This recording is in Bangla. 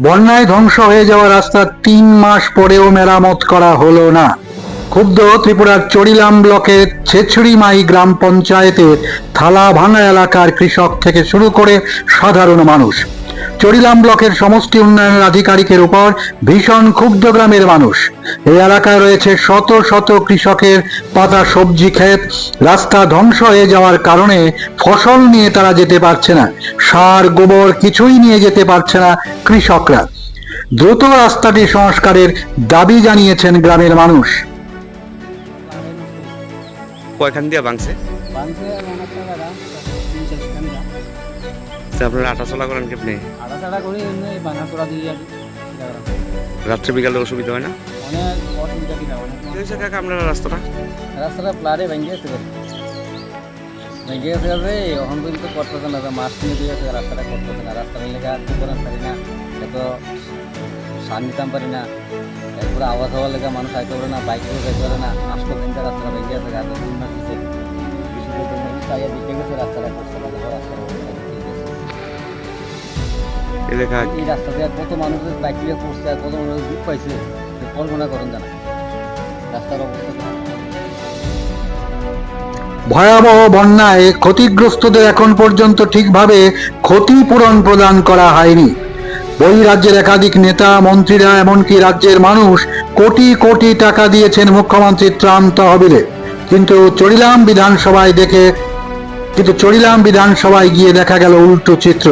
বন্যায় ধ্বংস হয়ে যাওয়া রাস্তা তিন মাস পরেও মেরামত করা হলো না। ক্ষুব্ধ ত্রিপুরার চড়িলাম ব্লকের ছেছড়িমাই গ্রাম পঞ্চায়েতের থালা ভাঙা এলাকার কৃষক থেকে শুরু করে সাধারণ মানুষ। চড়িলাম ব্লকের সমষ্টি উন্নয়নের আধিকারিকের উপর ভীষণ ক্ষুব্ধ গ্রামের মানুষ। এই এলাকায় রয়েছে শত শত কৃষকের পাতা সবজি ক্ষেত। রাস্তা ধ্বংস হয়ে যাওয়ার কারণে ফসল নিয়ে তারা যেতে পারছে না। সার গোবর কিছুই নিয়ে যেতে পারছে না কৃষকরা। দ্রুত রাস্তাটি সংস্কারের দাবি জানিয়েছেন গ্রামের মানুষ। কয়খান দিয়ে ভাঙছে? আপনারা আটা চলা করেন কেমনি? আড়া চাড়া করি এমনি বানা দিয়ে রাত্রে বিকালে অসুবিধা হয় না? অনেক অসুবিধা কিনা অনেক কাকা আপনারা রাস্তাটা? রাস্তাটা প্লারে ভেঙে গেছে ভেঙে গেছে যে এখন পর্যন্ত করতেছে না মাছ কিনে দিয়ে গেছে রাস্তাটা করতেছে না। রাস্তাটা লেগে আর কি করার পারি না। এত সার নিতাম পারি না। এরপরে আওয়াজ হওয়ার লেগে মানুষ আইতে পারে না বাইক করে যাইতে পারে না। আসতো দিনটা রাস্তাটা ভেঙে গেছে গাছ দিচ্ছে গেছে রাস্তাটা রাস্তাটা গেছে। এই এই রাস্তা দিয়ে কত মানুষের বাইক নিয়ে পড়ছে আর কত মানুষ দুঃখ পাইছে কল্পনা করেন জানা রাস্তার অবস্থা ভয়াবহ বন্যায় ক্ষতিগ্রস্তদের এখন পর্যন্ত ঠিকভাবে ক্ষতিপূরণ প্রদান করা হয়নি। বই রাজ্যের একাধিক নেতা মন্ত্রীরা এমনকি রাজ্যের মানুষ কোটি কোটি টাকা দিয়েছেন মুখ্যমন্ত্রী ত্রাণ তহবিলে। কিন্তু চড়িলাম বিধানসভায় দেখে কিন্তু চড়িলাম বিধানসভায় গিয়ে দেখা গেল উল্টো চিত্র।